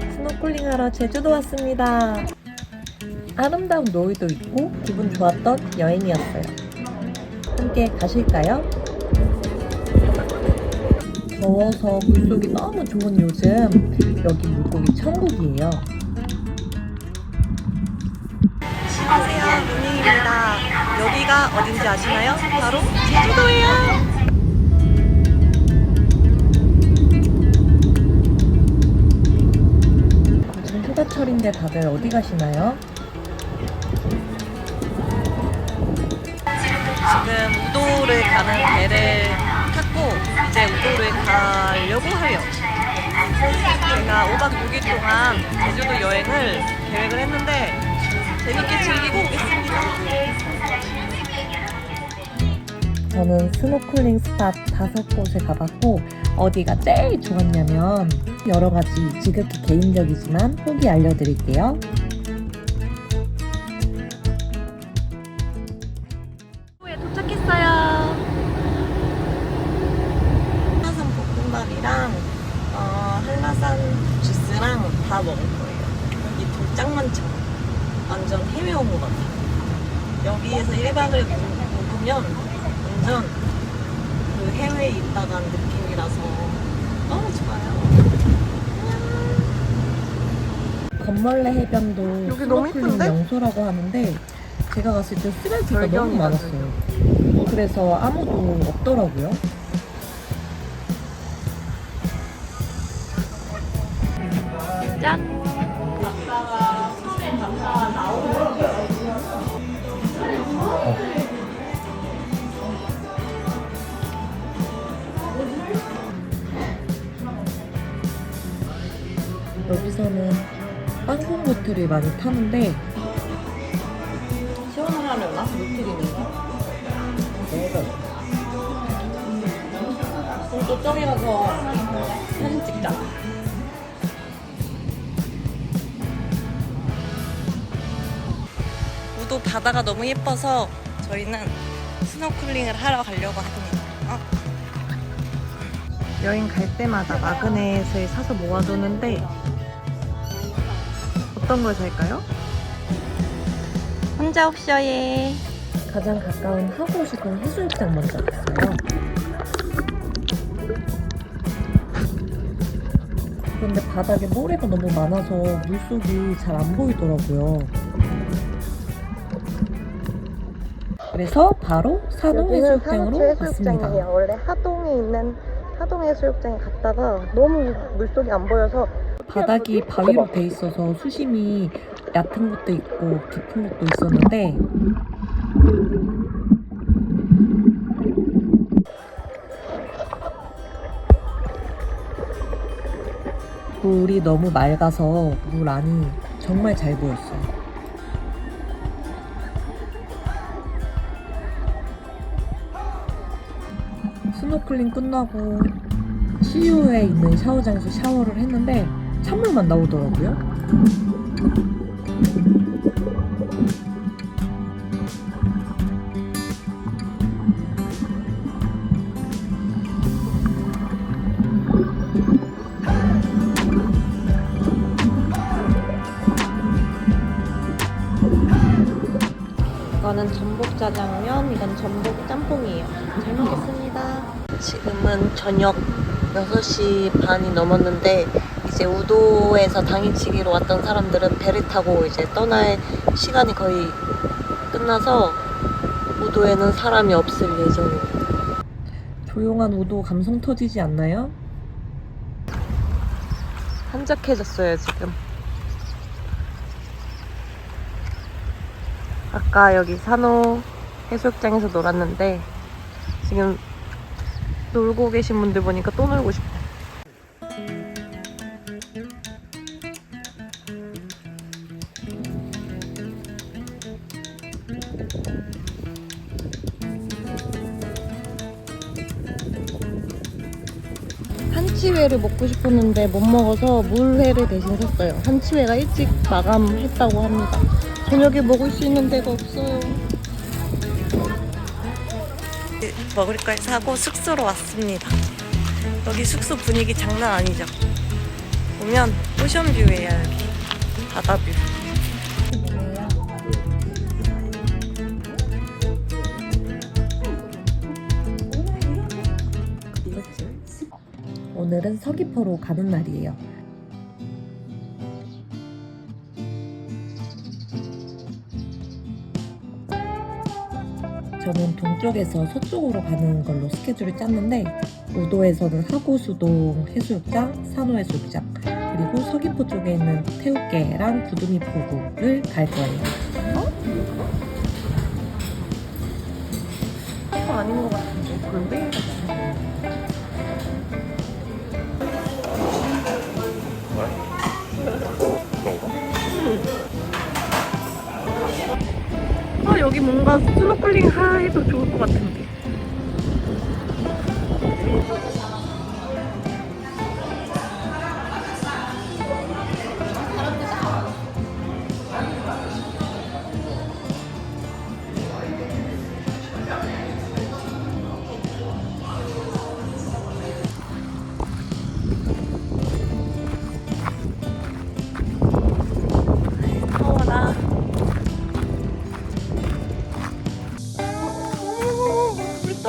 스노클링 하러 제주도 왔습니다. 아름다운 노을도 있고 기분 좋았던 여행이었어요. 함께 가실까요? 더워서 물속이 너무 좋은 요즘 여기 물고기 천국이에요. 안녕하세요, 루닝입니다. 여기가 어딘지 아시나요? 바로 제주도예요. 휴가철인데 다들 어디 가시나요? 지금 우도를 가는 배를 탔고 이제 우도를 가려고 해요. 제가 5박 6일 동안 제주도 여행을 계획을 했는데 재밌게 즐기고 오겠습니다. 저는 스노클링 스팟 다섯 곳에 가봤고 어디가 제일 좋았냐면 여러 가지 지극히 개인적이지만 후기 알려드릴게요. 에 도착했어요. 한라산 볶음밥이랑 어, 한라산 주스랑 다 먹을 거예요. 여기 돌짱 많죠? 완전 해외 온 것 같아요. 여기에서 1박을 묵으면 완전 그 해외에 있다 간 느낌이라서 너무 좋아요. 건멀레 해변도 여기 너무 스노클링 이쁜데? 명소라고 하는데 제가 갔을 때 쓰레기가 너무 절경이다, 많았어요. 그래서 아무도 없더라고요. 짠! 여기서는 땅콩 보트를 많이 타는데 시원을 하려나? 노트리는가? 그럼 또 저기 가서 사진 찍자. 우도 바다가 너무 예뻐서 저희는 스노클링을 하러 가려고 합니다. 어? 여행 갈 때마다 마그넷을 사서 모아두는데 어떤 걸 살까요? 혼자 옵셔에 가장 가까운 하고 싶은 해수욕장 먼저 갔어요. 근데 바닥에 모래가 너무 많아서 물속이 잘 안 보이더라고요. 그래서 바로 산호 해수욕장으로 갔습니다. 원래 하동에 있는 하동 해수욕장에 갔다가 너무 물속이 안 보여서 바닥이 바위로 돼 있어서 수심이 얕은 곳도 있고 깊은 곳도 있었는데 물이 너무 맑아서 물 안이 정말 잘 보였어요. 스노클링 끝나고 시유에 있는 샤워장에서 샤워를 했는데 찬물만 나오더라고요. 이거는 전복 짜장면, 이건 전복 짬뽕이에요. 잘 먹겠습니다. 지금은 저녁 6시 반이 넘었는데 이제 우도에서 당일치기로 왔던 사람들은 배를 타고 이제 떠날 시간이 거의 끝나서 우도에는 사람이 없을 예정입니다. 조용한 우도 감성 터지지 않나요? 한적해졌어요 지금. 아까 여기 산호 해수욕장에서 놀았는데 지금 놀고 계신 분들 보니까 또 놀고 싶어. 한치회를 먹고 싶었는데 못 먹어서 물회를 대신 샀어요. 한치회가 일찍 마감했다고 합니다. 저녁에 먹을 수 있는 데가 없어요. 먹을 걸 사고 숙소로 왔습니다. 여기 숙소 분위기 장난 아니죠? 보면 오션뷰예요 여기 바다뷰. 오늘은 서귀포로 가는 날이에요. 저는 동쪽에서 서쪽으로 가는 걸로 스케줄을 짰는데 우도에서는 하구수동 해수욕장, 산호해수욕장 그리고 서귀포 쪽에 있는 태우개랑 구두미 포구를 갈 거예요. 이거 아닌 것 같은데 골뱅이 아 여기 뭔가 스노클링 해도 좋을 것 같은데.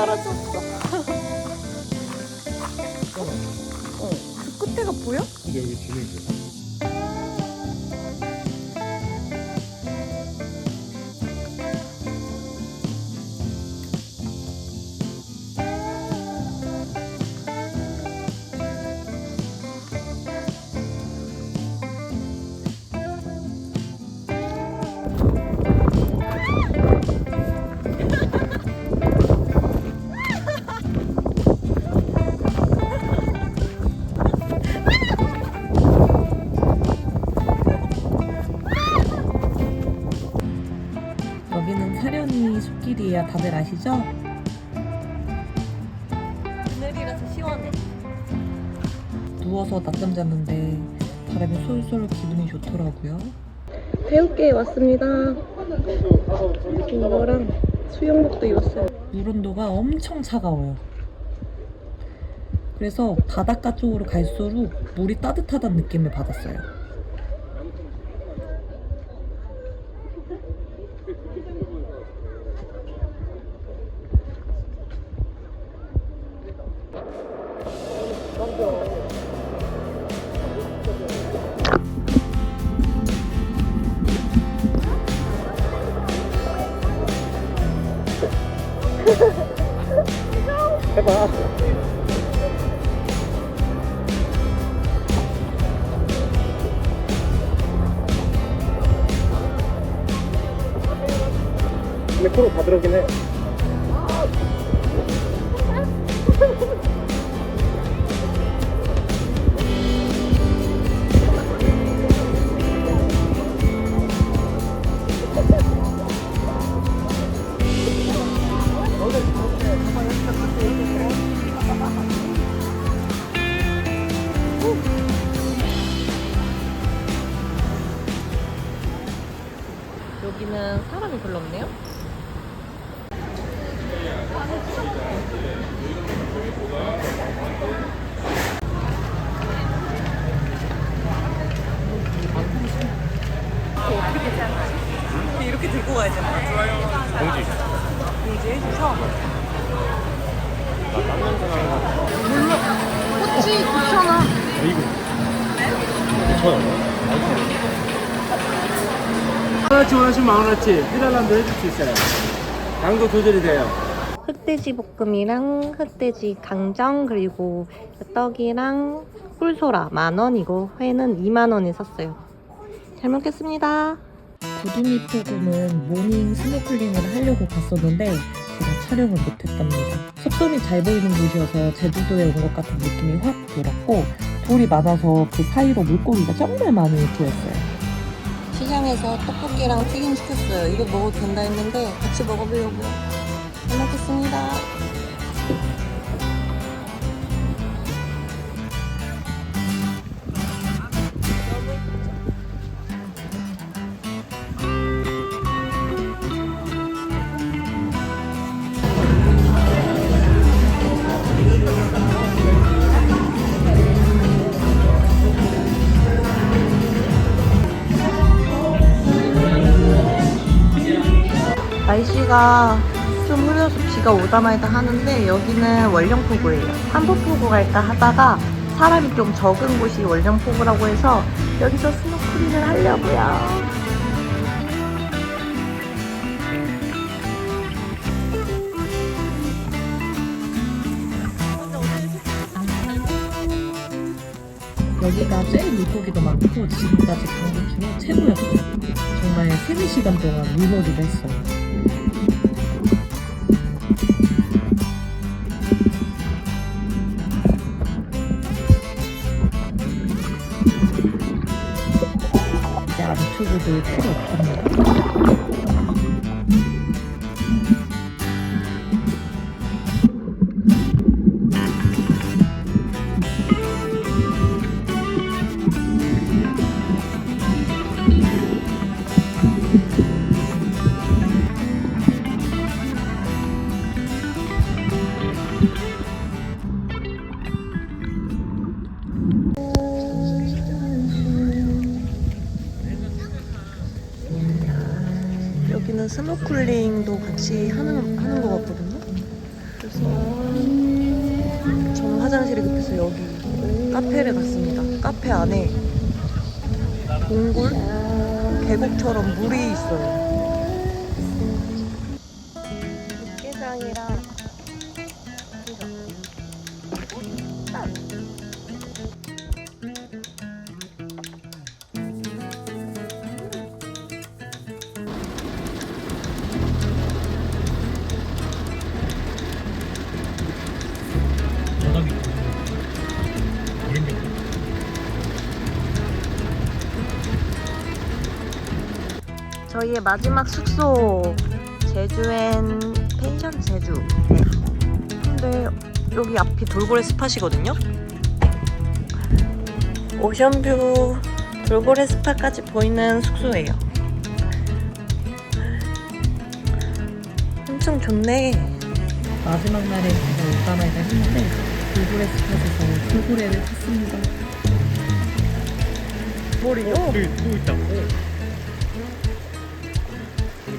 물 떨어졌어. 어, 그 끝에가 보여? 근데 여기 진행돼. 다들 아시죠? 그늘이라서 시원해. 누워서 낮잠 잤는데 바람이 솔솔 기분이 좋더라고요. 태우개에 왔습니다. 이거랑 수영복도 입었어요. 물 온도가 엄청 차가워요. 그래서 바닷가 쪽으로 갈수록 물이 따뜻하다는 느낌을 받았어요. 근데 코로 다 들어오긴 해. 여기는 사람이 별로 없네요. 이렇게 들고 가야 되나? 공지. 공지 해주셔. 꼬치 9,000원. 이거. 괜찮아. 하나치 원하시면 만 원어치 해달라면 해줄 수 있어요. 양도 조절이 돼요. 흑돼지 볶음이랑 흑돼지 강정 그리고 떡이랑 꿀소라 만 원이고 회는 2만 원에 샀어요. 잘 먹겠습니다. 구두미 포금은 모닝 스노클링을 하려고 갔었는데 촬영을 못했답니다. 석돔이 잘 보이는 곳이어서 제주도에 온 것 같은 느낌이 확 들었고 돌이 많아서 그 사이로 물고기가 정말 많이 보였어요. 시장에서 떡볶이랑 튀김 시켰어요. 이거 먹어도 된다 했는데 같이 먹어보려고요. 잘 먹겠습니다. 날씨가 좀 흐려서 비가 오다 말다 하는데 여기는 월령포구예요. 한포포구 갈까 하다가 사람이 좀 적은 곳이 월령포구라고 해서 여기서 스노클링을 하려고요. 여기가 제일 물고기도 많고 지금까지 간것 중에 최고였어요. 정말 3, 4시간 동안 물놀이를 했어요. 안쪽으 같이 하는, 하는 것 같거든요. 그래서 저는 화장실이 급해서 여기 카페를 갔습니다. 카페 안에 동굴? 계곡처럼 물이 있어요. 저희의 마지막 숙소 제주엔 펜션 제주. 네. 근데 여기 앞이 돌고래 스팟이거든요. 오션뷰 돌고래 스팟까지 보이는 숙소예요. 엄청 좋네. 마지막 날에 제가 오가마이를 했는데 돌고래 스팟에서 돌고래를 탔습니다. 머리요? 또 있다. 오.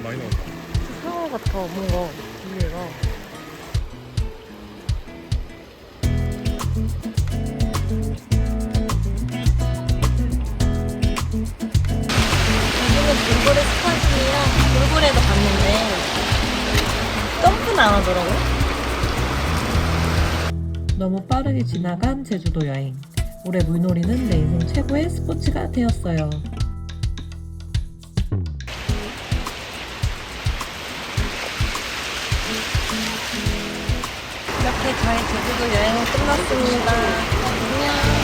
많이 나왔다. 상어 같아 뭔가 위에가. 돌고래 스팟이랑 돌고래도 봤는데 점프는 안 하더라고요. 너무 빠르게 지나간 제주도 여행. 올해 물놀이는 내 인생 최고의 스포츠가 되었어요. 이렇게 저의 제주도 여행은 끝났습니다. 안녕.